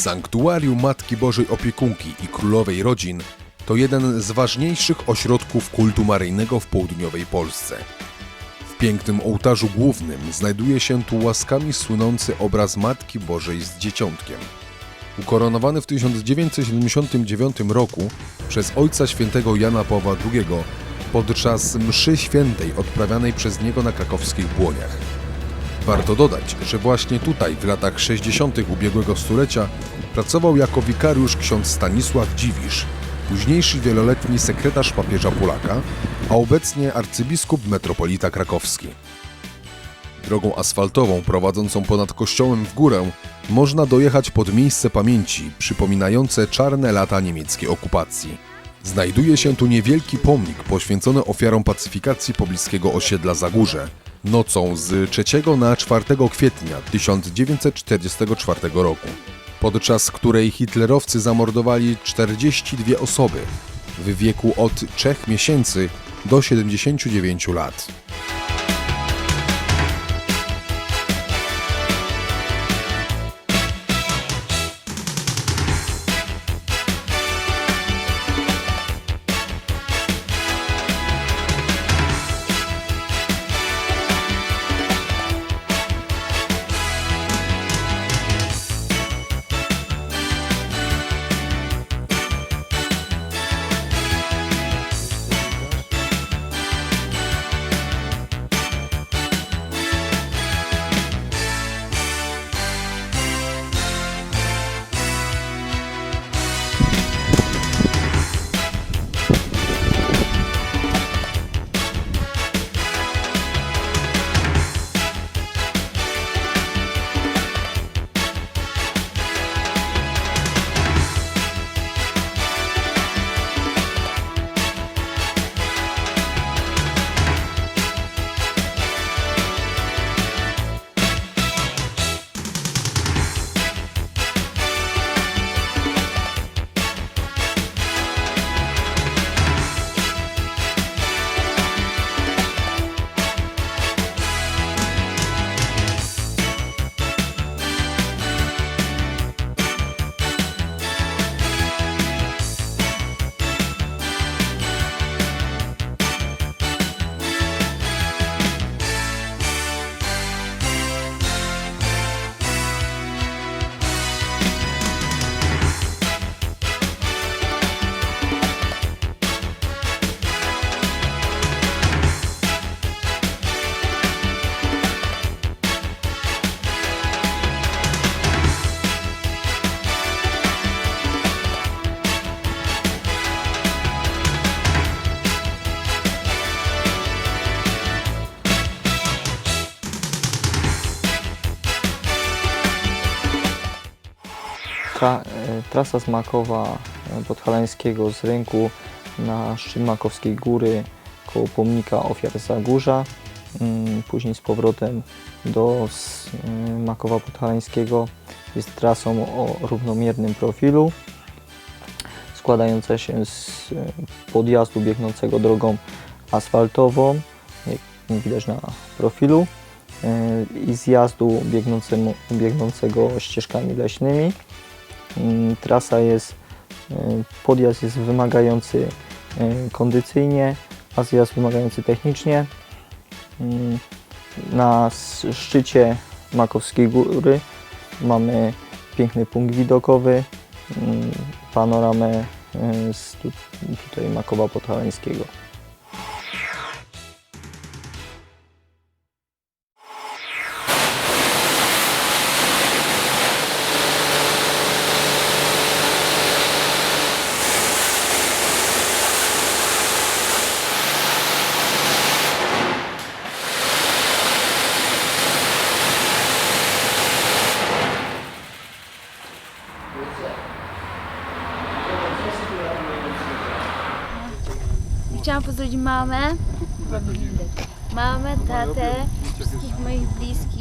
Sanktuarium Matki Bożej Opiekunki i Królowej Rodzin to jeden z ważniejszych ośrodków kultu maryjnego w południowej Polsce. W pięknym ołtarzu głównym znajduje się tu łaskami słynący obraz Matki Bożej z Dzieciątkiem. Ukoronowany w 1979 roku przez Ojca Świętego Jana Pawła II podczas mszy świętej odprawianej przez niego na krakowskich błoniach. Warto dodać, że właśnie tutaj w latach 60. ubiegłego stulecia pracował jako wikariusz ksiądz Stanisław Dziwisz, późniejszy wieloletni sekretarz papieża Polaka, a obecnie arcybiskup metropolita krakowski. Drogą asfaltową prowadzącą ponad kościołem w górę można dojechać pod miejsce pamięci przypominające czarne lata niemieckiej okupacji. Znajduje się tu niewielki pomnik poświęcony ofiarom pacyfikacji pobliskiego osiedla Zagórze nocą z 3 na 4 kwietnia 1944 roku, podczas której hitlerowcy zamordowali 42 osoby w wieku od 3 miesięcy do 79 lat. Tra, e, trasa z Makowa e, Podhalańskiego z rynku na szczyt Makowskiej Góry koło pomnika ofiar Zagórza, mm, później z powrotem do e, Makowa Podhalańskiego jest trasą o równomiernym profilu składająca się z podjazdu biegnącego drogą asfaltową, jak widać na profilu, i zjazdu biegnącego ścieżkami leśnymi. Mm, Trasa jest, e, podjazd jest wymagający e, kondycyjnie, a zjazd wymagający technicznie. Mm, Na szczycie Makowskiej Góry mamy piękny punkt widokowy, mm, panoramę e, z tu- tutaj Makowa Podhalańskiego. Chciałam pozdrowić mamę, mamę, tatę, wszystkich moich bliskich